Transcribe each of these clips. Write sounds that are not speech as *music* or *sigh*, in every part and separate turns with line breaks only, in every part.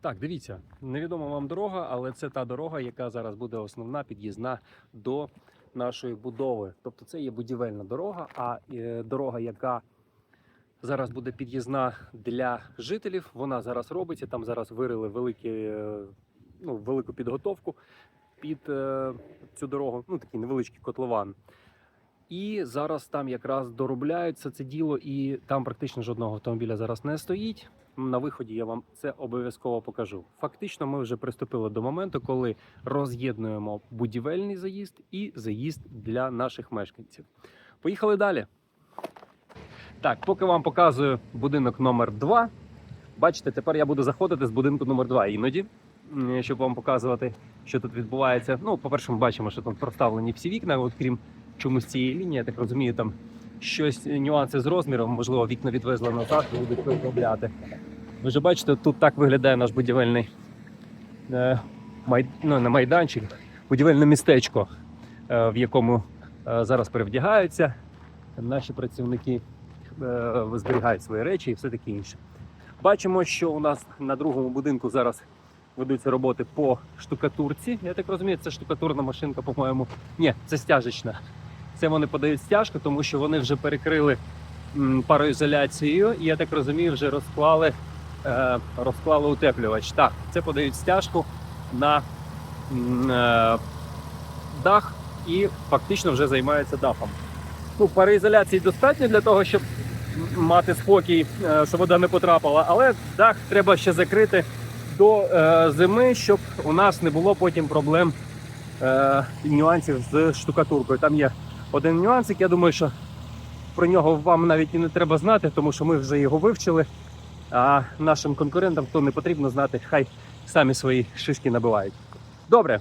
Так, дивіться, невідома вам дорога, але це та дорога, яка зараз буде основна під'їзна до нашої будови. Тобто це є будівельна дорога, а е, дорога, яка зараз буде під'їзна для жителів, вона зараз робиться. Там зараз вирили великі, е, ну, велику підготовку під е, цю дорогу, ну такий невеличкий котлован. І зараз там якраз доробляються це діло, і там практично жодного автомобіля зараз не стоїть. На виході я вам це обов'язково покажу. Фактично, ми вже приступили до моменту, коли роз'єднуємо будівельний заїзд і заїзд для наших мешканців. Поїхали далі. Так, поки вам показую будинок номер 2 Бачите, тепер я буду заходити з будинку номер 2 іноді, щоб вам показувати, що тут відбувається. Ну, по-перше, ми бачимо, що тут проставлені всі вікна, от крім чомусь цієї лінії, я так розумію, там щось нюанси з розміром, можливо, вікна відвезли назад, і будуть переробляти. Ви вже бачите, тут так виглядає наш будівельний е, май... ну, не майданчик, будівельне містечко, е, в якому е, зараз перевдягаються наші працівники, е, зберігають свої речі і все таке інше. Бачимо, що у нас на другому будинку зараз ведуться роботи по штукатурці. Я так розумію, це штукатурна машинка, по-моєму. Ні, це стяжечна. Це вони подають стяжку, тому що вони вже перекрили м, пароізоляцією, і я так розумію, вже розклали, е, розклали утеплювач. Так, це подають стяжку на е, дах і фактично вже займаються дахом. Ну, пароізоляції достатньо для того, щоб мати спокій, е, щоб вода не потрапила, але дах треба ще закрити до зими, щоб у нас не було потім проблем нюансів з штукатуркою. Там є один нюансик, я думаю, що про нього вам навіть і не треба знати, тому що ми вже його вивчили. А нашим конкурентам то не потрібно знати, хай самі свої шишки набивають. Добре.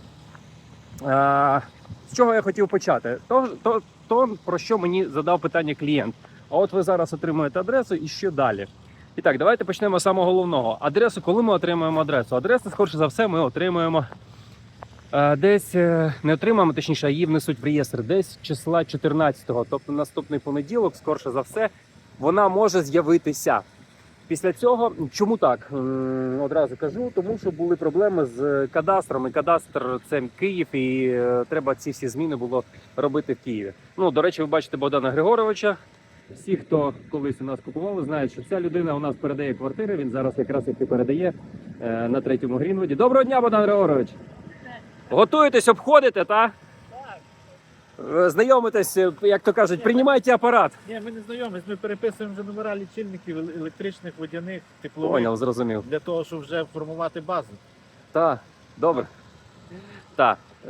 А, з чого я хотів почати? То, то, то, про що мені задав питання клієнт. А от ви зараз отримуєте адресу і що далі? І так, давайте почнемо з самого головного. Адресу, коли ми отримуємо адресу? Адресу, скоріше за все, ми отримуємо десь е, не отримаємо, точніше, її внесуть в реєстр десь числа 14-го, тобто наступний понеділок, скоріше за все, вона може з'явитися. Після цього, чому так? Одразу кажу, тому що були проблеми з кадастром. І кадастр це Київ, і е, треба ці всі зміни було робити в Києві. Ну, до речі, ви бачите Богдана Григоровича. Всі, хто колись у нас купували, знають, що ця людина у нас передає квартири. Він зараз якраз їх і передає е, на третьому Грінвуді. Доброго дня, Богдан Григорович! Готуєтесь, обходите, та? Е, Знайомитесь, е, як то кажуть, приймайте апарат.
Ні, ми не знайомі, ми переписуємо вже номера лічильників електричних, водяних, теплових
Поняв, зрозумів.
для того, щоб вже формувати базу.
Так, добре. Так, е,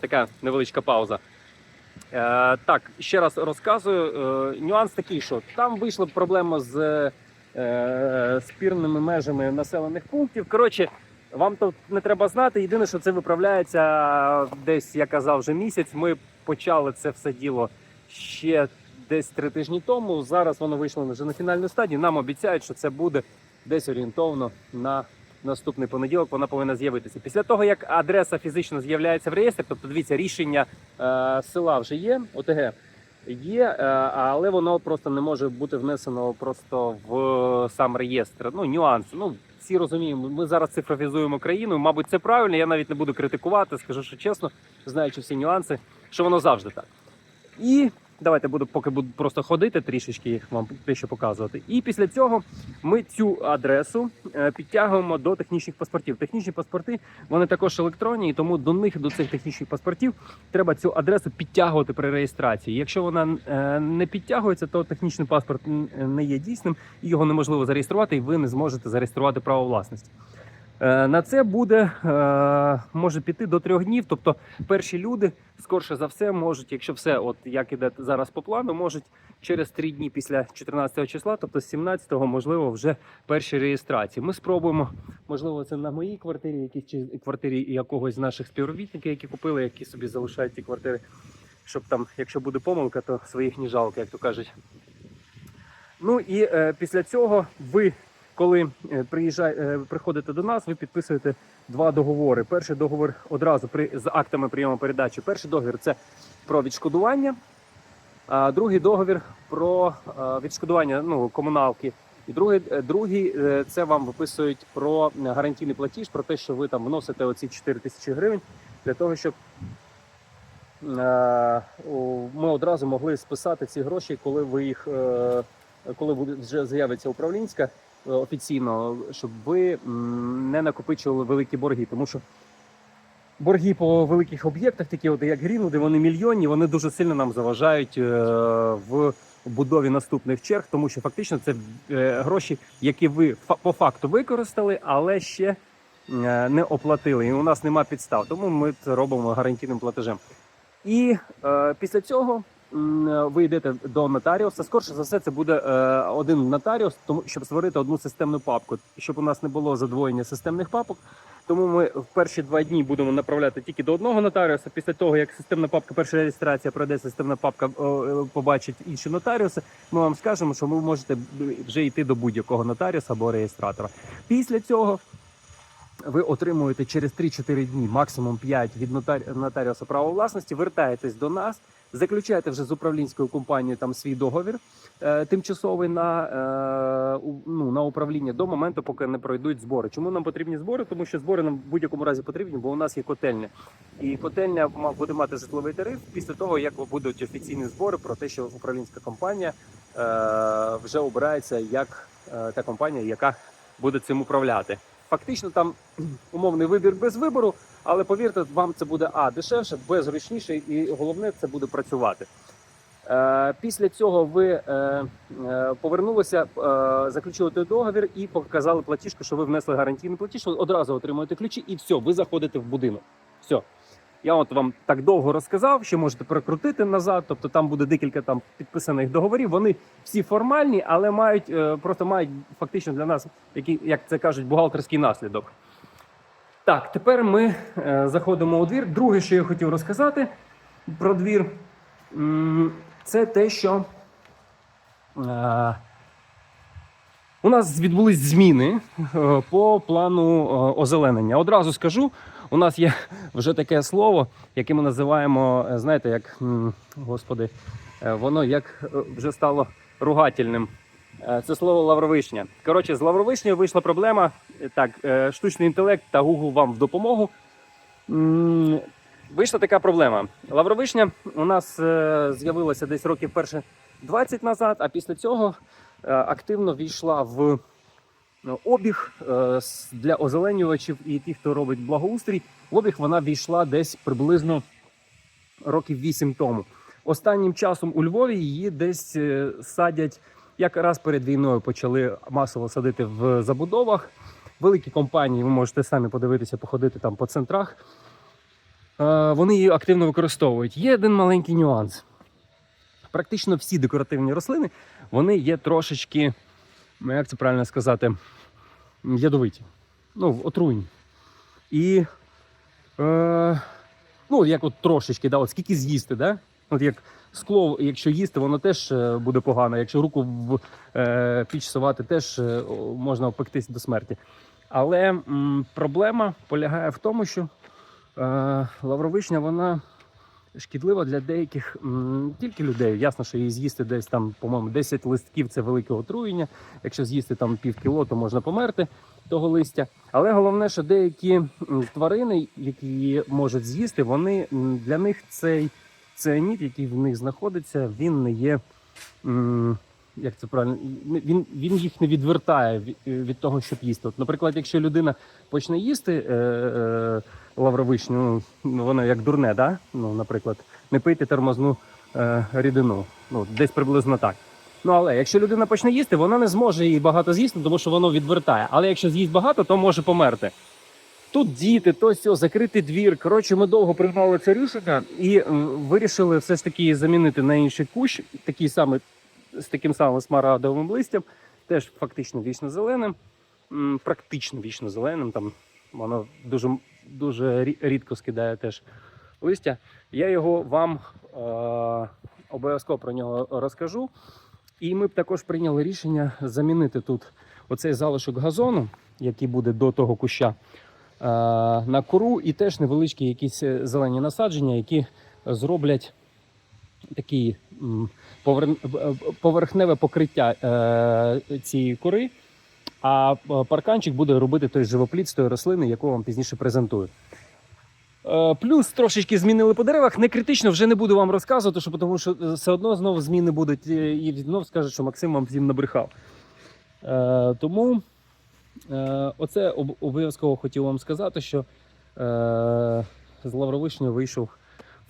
така невеличка пауза. Е, так, ще раз розказую. Е, нюанс такий, що там вийшла проблема з е, спірними межами населених пунктів. Коротше, вам тут не треба знати. Єдине, що це виправляється десь, я казав, вже місяць. Ми почали це все діло ще десь три тижні тому. Зараз воно вийшло вже на фінальну стадію. Нам обіцяють, що це буде десь орієнтовно на наступний понеділок вона повинна з'явитися. Після того, як адреса фізично з'являється в реєстрі, тобто дивіться, рішення е, села вже є, ОТГ є, е, але воно просто не може бути внесено просто в сам реєстр. Ну, нюанси. Ну, всі розуміємо, ми зараз цифровізуємо країну. Мабуть, це правильно. Я навіть не буду критикувати, скажу, що чесно, знаючи всі нюанси, що воно завжди так. І давайте буду, поки буду просто ходити трішечки вам дещо показувати. І після цього ми цю адресу е, підтягуємо до технічних паспортів. Технічні паспорти вони також електронні, і тому до них, до цих технічних паспортів, треба цю адресу підтягувати при реєстрації. Якщо вона е, не підтягується, то технічний паспорт не є дійсним, і його неможливо зареєструвати, і ви не зможете зареєструвати право власності. Е, На це буде е, може піти до трьох днів. Тобто перші люди скорше за все можуть, якщо все, от як іде зараз по плану, можуть через три дні після 14 числа, тобто з 17-го, можливо, вже перші реєстрації. Ми спробуємо, можливо, це на моїй квартирі, якісь чи квартирі якогось з наших співробітників, які купили, які собі залишають ці квартири, щоб там, якщо буде помилка, то своїх ні жалко, як то кажуть. Ну і е, після цього ви, коли е, приїжджай, е, приходите до нас, ви підписуєте два договори. Перший договір одразу при, з актами прийому передачі. Перший договір це про відшкодування, а другий договір про е, відшкодування ну, комуналки І другий, другий це вам виписують про гарантійний платіж, про те, що ви там вносите оці 4 тисячі гривень для того, щоб ми одразу могли списати ці гроші, коли ви їх, коли вже з'явиться управлінська офіційно, щоб ви не накопичували великі борги, тому що. Борги по великих об'єктах, такі от як Грінвуди, вони мільйонні, вони дуже сильно нам заважають е, в будові наступних черг, тому що фактично це е, гроші, які ви по факту використали, але ще е, не оплатили. І у нас нема підстав. Тому ми це робимо гарантійним платежем. І е, після цього ви йдете до нотаріуса. Скорше за все, це буде е, один нотаріус, тому щоб створити одну системну папку, щоб у нас не було задвоєння системних папок. Тому ми в перші два дні будемо направляти тільки до одного нотаріуса. Після того, як системна папка, перша реєстрація пройде, системна папка е, побачить інші нотаріуси. Ми вам скажемо, що ви можете вже йти до будь-якого нотаріуса або реєстратора. Після цього ви отримуєте через 3-4 дні, максимум 5 від нотар- нотаріуса права власності, вертаєтесь до нас, заключаєте вже з управлінською компанією там свій договір е, тимчасовий на, е, ну, на управління до моменту, поки не пройдуть збори. Чому нам потрібні збори? Тому що збори нам в будь-якому разі потрібні, бо у нас є котельня. І котельня буде мати житловий тариф після того, як будуть офіційні збори про те, що управлінська компанія е, вже обирається як е, та компанія, яка буде цим управляти. Фактично там *clears throat* умовний вибір без вибору, але повірте, вам це буде а дешевше, б зручніше, і головне це буде працювати. Е, після цього ви е, е, повернулися, заключили договір і показали платіжку, що ви внесли гарантійний платіж. Ви одразу отримуєте ключі, і все, ви заходите в будинок. Все. Я от вам так довго розказав, що можете перекрутити назад. Тобто там буде декілька там підписаних договорів. Вони всі формальні, але мають е, просто мають фактично для нас, які, як це кажуть, бухгалтерський наслідок. Так, тепер ми е, заходимо у двір. Друге, що я хотів розказати про двір, це те, що е, у нас відбулись зміни по плану озеленення. Одразу скажу, у нас є вже таке слово, яке ми називаємо, е, знаєте, як господи, е, воно як е, вже стало ругательним. Це слово лавровишня. Коротше, з лавровишнею вийшла проблема. Так, штучний інтелект та Google вам в допомогу. Вийшла така проблема. Лавровишня у нас з'явилася десь років перше 20 назад, а після цього активно війшла в обіг е, для озеленювачів і тих, хто робить благоустрій. В обіг вона війшла десь приблизно років 8 тому. Останнім часом у Львові її десь е, садять, як раз перед війною почали масово садити в забудовах. Великі компанії, ви можете самі подивитися, походити там по центрах. Е, Вони її активно використовують. Є один маленький нюанс. Практично всі декоративні рослини вони є трошечки, як це правильно сказати, ядовиті. Ну, отруйні. І е, ну, як от трошечки, да, от скільки з'їсти, да? От як скло, якщо їсти, воно теж е, буде погано. Якщо руку в е, піч совати, теж е, можна опектись до смерті. Але м, проблема полягає в тому, що е, лавровишня вона шкідлива для деяких тільки людей. Ясно, що її з'їсти десь там, по-моєму, 10 листків це велике отруєння. Якщо з'їсти там пів кіло, то можна померти того листя. Але головне, що деякі тварини, які її можуть з'їсти, вони для них цей ціаніт, який в них знаходиться, він не є. Як це правильно? Він, він їх не відвертає від, того, щоб їсти. От, наприклад, якщо людина почне їсти е, е, лавровишню, ну вона як дурне, да? ну, наприклад, не пийте тормозну е, рідину. Ну, десь приблизно так. Ну але якщо людина почне їсти, вона не зможе її багато з'їсти, тому що воно відвертає. Але якщо з'їсть багато, то може померти. Тут діти, то сьо, закритий двір. Коротше, ми довго приймали це рішення і вирішили все ж таки замінити на інший кущ, такий самий з таким самим смарагдовим листям, теж фактично вічно зеленим, практично вічно зеленим. Там воно дуже, дуже рідко скидає теж листя. Я його вам е- обов'язково про нього розкажу. І ми б також прийняли рішення замінити тут оцей залишок газону, який буде до того куща, е, на кору, і теж невеличкі якісь е, зелені насадження, які зроблять такий поверхневе покриття е, цієї кори. А е, парканчик буде робити той живопліт з тої рослини, яку вам пізніше презентую. Е, Плюс трошечки змінили по деревах. Не критично вже не буду вам розказувати, що, тому що все одно знову зміни будуть і знов скажуть, що Максим вам всім набрехав. Тому оце обов'язково хотів вам сказати, що з Лавровишнею вийшов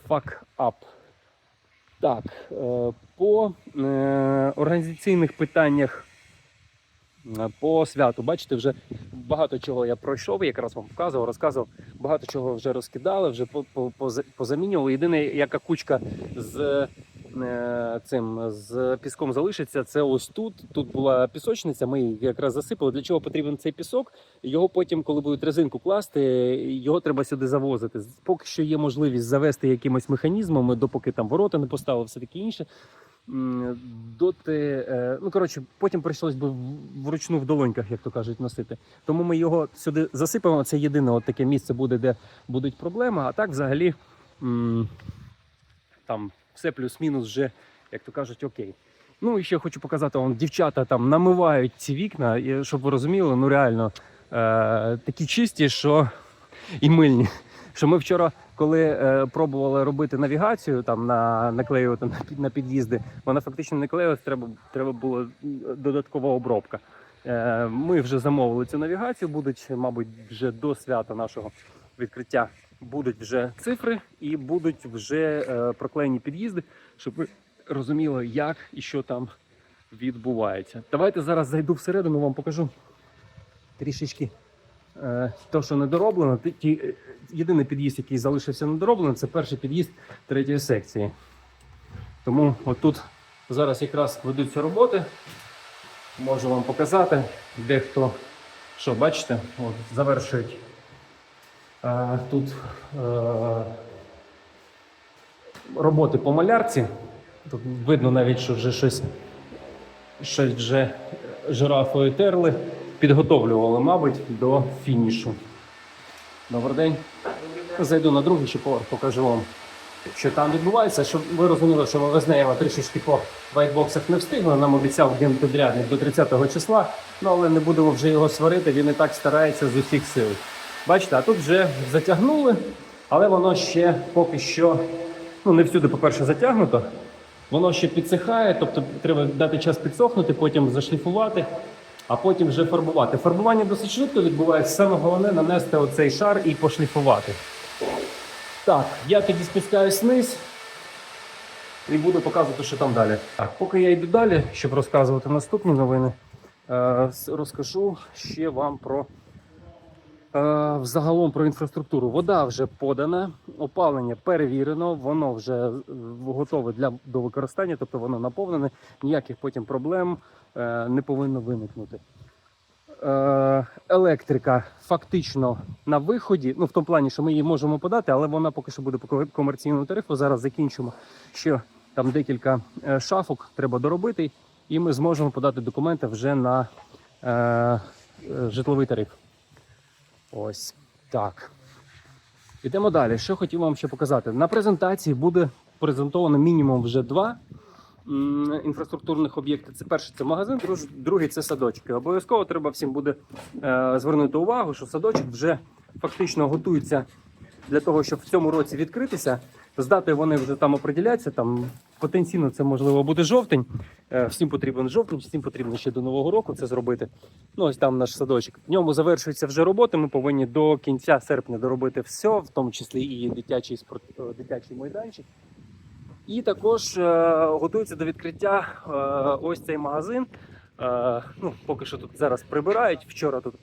fuck up. Так, е, по е, організаційних питаннях е, по святу, бачите, вже багато чого я пройшов, якраз вам показував, розказував, багато чого вже розкидали, вже по- по- поза- позамінювали. Єдине, яка кучка з цим з піском залишиться, це ось тут. Тут була пісочниця, ми її якраз засипали. Для чого потрібен цей пісок? Його потім, коли будуть резинку класти, його треба сюди завозити. Поки що є можливість завести якимось механізмами, допоки там ворота не поставили, все таке інше. Доти, е, ну коротше, потім прийшлось би вручну в долоньках, як то кажуть, носити. Тому ми його сюди засипаємо. Це єдине от таке місце буде, де будуть проблеми. А так, взагалі, там все плюс-мінус вже, як то кажуть, окей. Ну і ще хочу показати вам, дівчата там намивають ці вікна, і, щоб ви розуміли, ну реально е, такі чисті, що і мильні. Що ми вчора, коли е, пробували робити навігацію, там на наклеювати на, під- на під'їзди, вона фактично не клеїлась, треба, треба було м, додаткова обробка. Е, ми вже замовили цю навігацію, будуть, мабуть, вже до свята нашого відкриття будуть вже цифри і будуть вже е, проклеєні під'їзди, щоб ви розуміли, як і що там відбувається. Давайте зараз зайду всередину, вам покажу трішечки е, то, що не дороблено. Ті- ті, е, єдиний під'їзд, який залишився недороблений, це перший під'їзд третьої секції. Тому отут зараз якраз ведуться роботи. Можу вам показати, де хто що бачите, от, завершують тут е, роботи по малярці. Тут видно навіть, що вже щось, щось вже жирафою терли, підготовлювали, мабуть, до фінішу. Добрий день. Зайду на другий ще поверх, покажу вам, що там відбувається, щоб ви розуміли, що Вовезнеєва трішечки по вайтбоксах не встигла. Нам обіцяв генпідрядник до 30 числа, ну але не будемо вже його сварити, він і так старається з усіх сил. Бачите, а тут вже затягнули, але воно ще поки що ну, не всюди, по-перше, затягнуто. Воно ще підсихає, тобто треба дати час підсохнути, потім зашліфувати, а потім вже фарбувати. Фарбування досить швидко відбувається. Саме головне нанести оцей шар і пошліфувати. Так, я тоді спускаюсь вниз і буду показувати, що там далі. Так, поки я йду далі, щоб розказувати наступні новини, е, розкажу ще вам про взагалом про інфраструктуру. Вода вже подана, опалення перевірено, воно вже е, готове для до використання, тобто воно наповнене. Ніяких потім проблем е, не повинно виникнути. Е, електрика фактично на виході, ну в тому плані, що ми її можемо подати, але вона поки що буде по комерційному тарифу. Зараз закінчимо ще там декілька е, шафок, треба доробити, і ми зможемо подати документи вже на е, е, житловий тариф. Ось так. Ідемо далі. Що хотів вам ще показати? На презентації буде презентовано мінімум вже два інфраструктурних об'єкти. Це перший це магазин, другий це садочки. Обов'язково треба всім буде е, звернути увагу, що садочок вже фактично готується для того, щоб в цьому році відкритися. З датою вони вже там определяться. Там потенційно це можливо буде жовтень. Е, всім потрібен жовтень, всім потрібно ще до нового року це зробити. Ну ось там наш садочок. В ньому завершуються вже роботи. Ми повинні до кінця серпня доробити все, в тому числі і дитячий спорт, е, дитячий майданчик. І також е, готується до відкриття ось цей магазин. Ну, поки що тут зараз прибирають. Вчора тут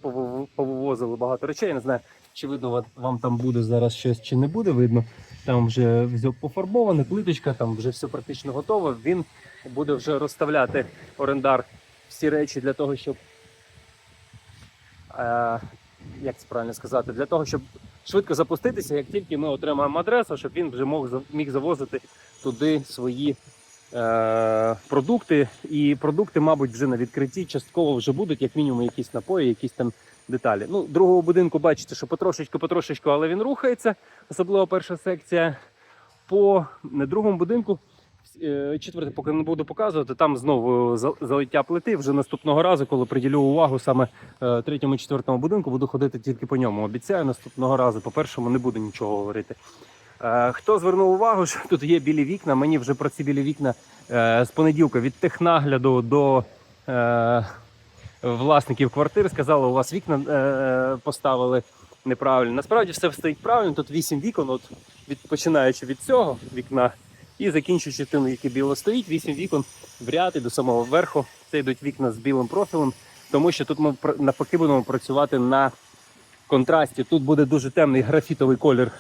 повивозили багато речей. Я не знаю, чи видно вам там буде зараз щось, чи не буде видно. Там вже все пофарбоване, плиточка, там вже все практично готове. Він буде вже розставляти орендар всі речі для того, щоб е, як це правильно сказати, для того, щоб швидко запуститися, як тільки ми отримаємо адресу, щоб він вже міг завозити туди свої е, продукти. І продукти, мабуть, вже на відкритті частково вже будуть, як мінімум, якісь напої, якісь там деталі. Ну, другого будинку бачите, що потрошечку, потрошечку, але він рухається, особливо перша секція. По другому будинку е, четверте, поки не буду показувати, там знову за- залиття плити. Вже наступного разу, коли приділю увагу саме е, третьому, четвертому будинку, буду ходити тільки по ньому. Обіцяю, наступного разу по першому не буду нічого говорити. Е, Хто звернув увагу, що тут є білі вікна? Мені вже про ці білі вікна з понеділка від технагляду до власників квартир сказали, у вас вікна е, поставили неправильно. Насправді все стоїть правильно. Тут 8 вікон, от від починаючи від цього вікна і закінчуючи тим, яке біло стоїть, 8 вікон в ряд і до самого верху. Це йдуть вікна з білим профілем, тому що тут ми навпаки будемо працювати на контрасті. Тут буде дуже темний графітовий колір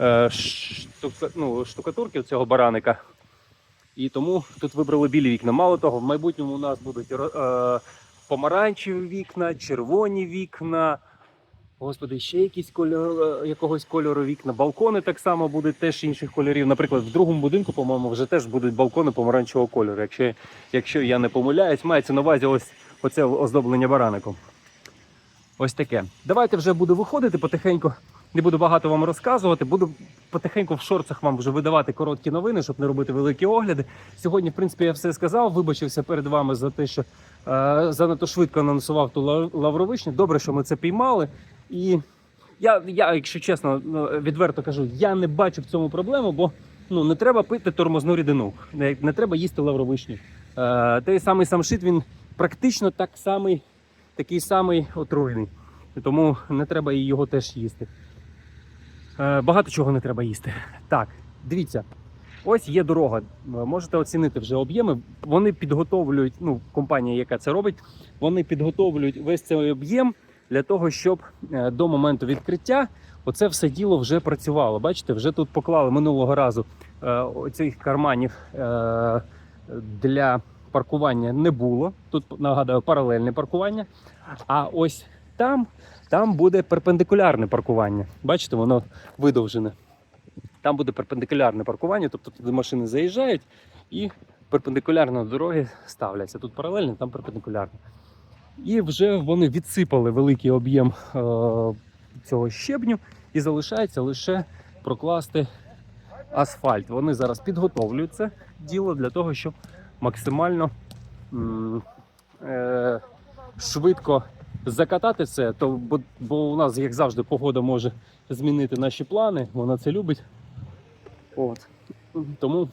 е, штука, ну, штукатурки цього бараника. І тому тут вибрали білі вікна. Мало того, в майбутньому у нас будуть е, помаранчеві вікна, червоні вікна. Господи, ще якісь кольор, е, якогось кольору вікна. Балкони так само будуть теж інших кольорів. Наприклад, в другому будинку, по-моєму, вже теж будуть балкони помаранчевого кольору. Якщо, якщо я не помиляюсь, мається на увазі ось оце оздоблення бараником. Ось таке. Давайте вже буду виходити потихеньку. Не буду багато вам розказувати. Буду потихеньку в шорцах вам вже видавати короткі новини, щоб не робити великі огляди. Сьогодні, в принципі, я все сказав. Вибачився перед вами за те, що е, занадто швидко анонсував ту ла- лавровишню. Добре, що ми це піймали. І я, я, якщо чесно, ну, відверто кажу, я не бачу в цьому проблему, бо ну, не треба пити тормозну рідину, не, не треба їсти лавровишню. Е, той самий самшит, він практично так самий, такий самий отруйний. Тому не треба і його теж їсти. Е, багато чого не треба їсти. Так, дивіться. Ось є дорога. Е, Можете оцінити вже об'єми. Вони підготовлюють, ну, компанія, яка це робить, вони підготовлюють весь цей об'єм для того, щоб е, до моменту відкриття оце все діло вже працювало. Бачите, вже тут поклали минулого разу оцих карманів для паркування не було. Тут нагадаю паралельне паркування. А ось там, там буде перпендикулярне паркування. Бачите, воно видовжене. Там буде перпендикулярне паркування, тобто туди машини заїжджають і перпендикулярно до дороги ставляться. Тут паралельно, там перпендикулярно. І вже вони відсипали великий об'єм е, цього щебню, і залишається лише прокласти асфальт. Вони зараз підготовлюють це діло для того, щоб максимально е, швидко закатати це. То, бо, бо у нас, як завжди, погода може змінити наші плани. Вона це любить. От. Тому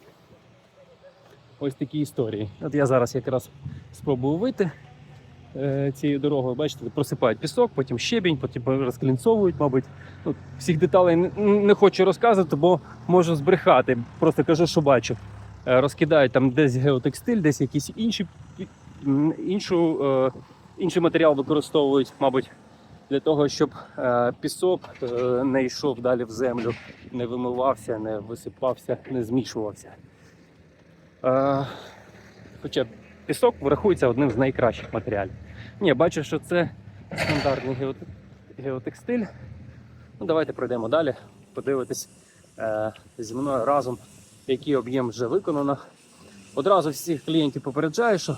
ось такі історії. От я зараз якраз спробую вийти е, цією дорогою. Бачите, просипають пісок, потім щебінь, потім розклінцовують, мабуть. Ну, всіх деталей не, не хочу розказувати, бо можу збрехати. Просто кажу, що бачу. Е, розкидають там десь геотекстиль, десь якісь інші, іншу, е, інший матеріал використовують, мабуть, для того, щоб е, пісок е, не йшов далі в землю, не вимивався, не висипався, не змішувався. Е, хоча пісок врахується одним з найкращих матеріалів. Ні, бачу, що це стандартний геотекстиль. Ну, давайте пройдемо далі, подивитись зі мною разом, який об'єм вже виконано. Одразу всіх клієнтів попереджаю, що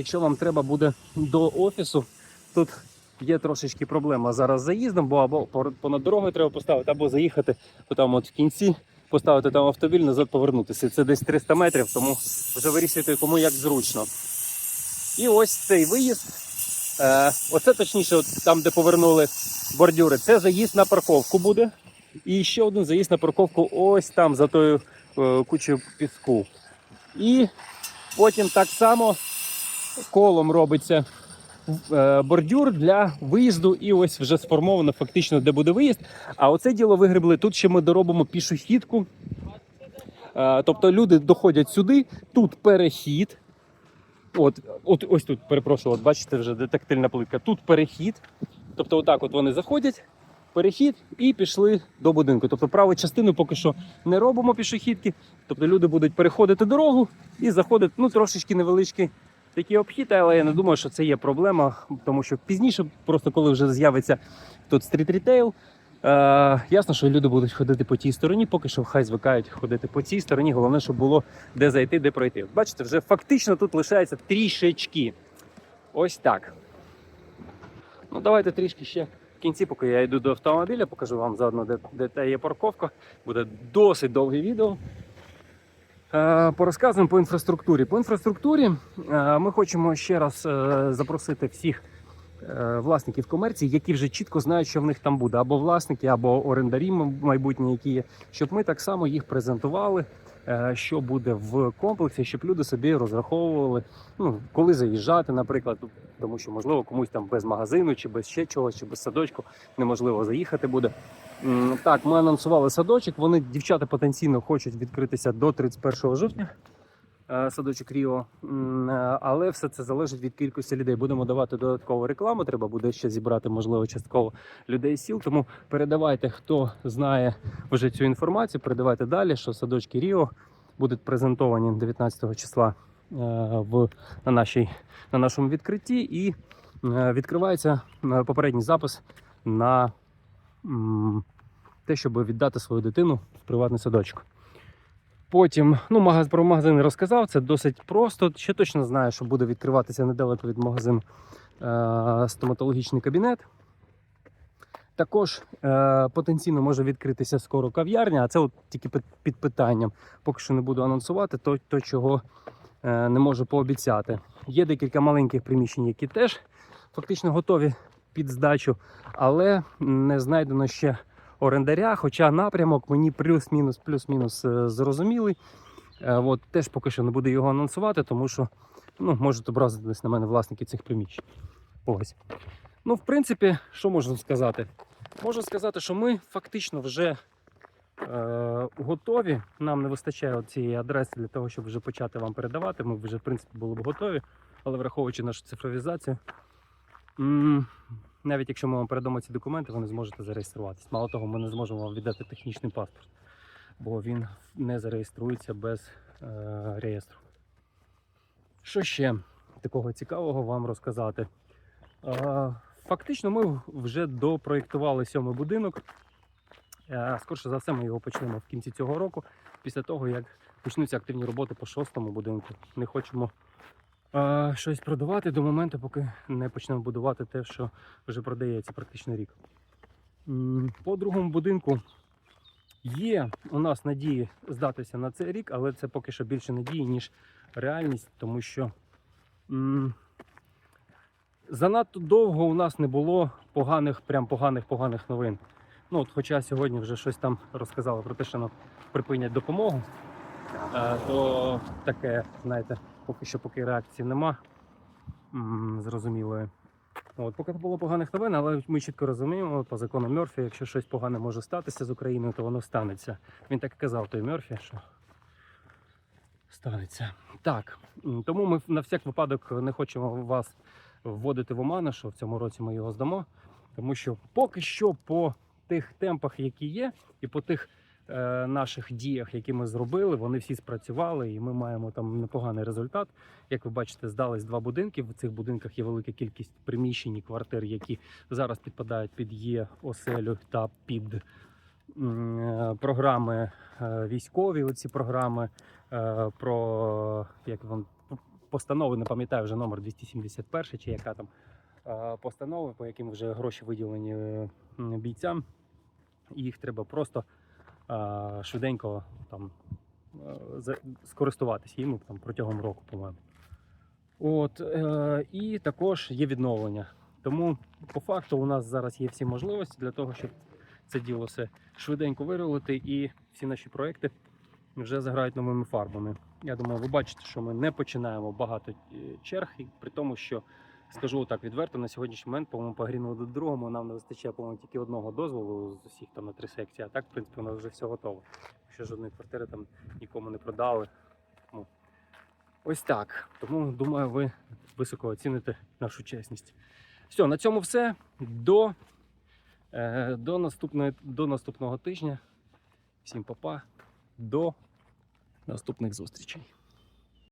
якщо вам треба буде до офісу, тут є трошечки проблема зараз з заїздом, бо або понад дорогою треба поставити, або заїхати там от в кінці, поставити там автомобіль, назад повернутися. Це десь 300 метрів, тому вже вирішуйте, кому як зручно. І ось цей виїзд. Е, оце точніше, там, де повернули бордюри, це заїзд на парковку буде. І ще один заїзд на парковку ось там, за тою е, кучею піску. І потім так само колом робиться е, бордюр для виїзду, і ось вже сформовано фактично, де буде виїзд. А оце діло вигребли. Тут ще ми доробимо пішохідку. Е, тобто люди доходять сюди, тут перехід. От, от ось тут, перепрошую, от бачите вже де тактильна плитка. Тут перехід. Тобто, отак от вони заходять, перехід і пішли до будинку. Тобто праву частину поки що не робимо пішохідки. Тобто люди будуть переходити дорогу і заходити, ну трошечки невеличкий такий обхід, але я не думаю, що це є проблема, тому що пізніше, просто коли вже з'явиться тут стріт рітейл, е, ясно, що люди будуть ходити по тій стороні, поки що хай звикають ходити по цій стороні. Головне, щоб було де зайти, де пройти. Бачите, вже фактично тут лишається трішечки. Ось так. Ну, давайте трішки ще в кінці, поки я йду до автомобіля, покажу вам заодно, де, де та є парковка. Буде досить довге відео. Е, Порозказуємо по інфраструктурі. По інфраструктурі е, ми хочемо ще раз е, запросити всіх власників комерції, які вже чітко знають, що в них там буде, або власники, або орендарі майбутні, які є, щоб ми так само їх презентували, що буде в комплексі, щоб люди собі розраховували, ну коли заїжджати, наприклад, тому що можливо комусь там без магазину, чи без ще чогось, чи без садочку неможливо заїхати буде. Так, ми анонсували садочок. Вони дівчата потенційно хочуть відкритися до 31 жовтня. Е, Садочок Ріо, е, але все це залежить від кількості людей. Будемо давати додаткову рекламу. Треба буде ще зібрати, можливо, частково людей з сіл. Тому передавайте, хто знає вже цю інформацію. Передавайте далі, що садочки Ріо будуть презентовані 19 числа е, в на, нашій, на нашому відкритті, і відкривається попередній запис на те, щоб віддати свою дитину в приватний садочок. Потім, ну, магаз, про магазин розказав, це досить просто. Ще точно знаю, що буде відкриватися недалеко від магазину е, стоматологічний кабінет. Також е, потенційно може відкритися скоро кав'ярня, а це от тільки під, під питанням. Поки що не буду анонсувати, то, то чого е, не можу пообіцяти. Є декілька маленьких приміщень, які теж фактично готові під здачу, але не знайдено ще орендаря. Хоча напрямок мені плюс-мінус, плюс-мінус е, зрозумілий. Е, От теж поки що не буду його анонсувати, тому що ну, можуть образитись на мене власники цих приміщень. Ну, в принципі, що можу сказати? Можу сказати, що ми фактично вже е, готові. Нам не вистачає цієї адреси для того, щоб вже почати вам передавати. Ми вже, в принципі, були б готові, але враховуючи нашу цифровізацію, навіть якщо ми вам передамо ці документи, ви не зможете зареєструватись. Мало того, ми не зможемо вам віддати технічний паспорт, бо він не зареєструється без е, реєстру. Що ще такого цікавого вам розказати? Е, Фактично, ми вже допроєктували сьомий будинок. Е, Скорше за все, ми його почнемо в кінці цього року, після того, як почнуться активні роботи по шостому будинку. Не хочемо щось продавати до моменту, поки не почнемо будувати те, що вже продається практично рік. По другому будинку є у нас надії здатися на цей рік, але це поки що більше надії, ніж реальність, тому що. Занадто довго у нас не було поганих, прям поганих поганих новин. Ну от, хоча сьогодні вже щось там розказали про те, що нам припинять допомогу, е, то таке, знаєте, поки що поки реакції нема зрозумілої. От, поки було поганих новин, але ми чітко розуміємо, по закону Мерфі, якщо щось погане може статися з Україною, то воно станеться. Він так і казав, той Мерфі, що станеться. Так, тому ми на всяк випадок не хочемо вас вводити в оману, що в цьому році ми його здамо. Тому що поки що по тих темпах, які є, і по тих наших діях, які ми зробили, вони всі спрацювали, і ми маємо там непоганий результат. Як ви бачите, здались два будинки. В цих будинках є велика кількість приміщень і квартир, які зараз підпадають під є оселю та під е, програми е, військові. Оці програми е, про як вам постанови, не пам'ятаю вже номер 271 чи яка там е, постанова, по яким вже гроші виділені е, бійцям. І їх треба просто е, швиденько там е, скористуватись їм там протягом року, по-моєму. От, е, і також є відновлення. Тому по факту у нас зараз є всі можливості для того, щоб це діло все швиденько вирулити і всі наші проекти вже заграють новими фарбами. Я думаю, ви бачите, що ми не починаємо багато е, черг, при тому, що скажу так відверто, на сьогоднішній момент, по-моєму, по до другому нам не вистачає, по-моєму, тільки одного дозволу з усіх там на три секції. А так, в принципі, у нас вже все готово. Ще жодної квартири там нікому не продали. Тому ось так. Тому думаю, ви високо оціните нашу чесність. Все, на цьому все. До, е, до, наступної, до наступного тижня. Всім па-па. До наступних зустрічей.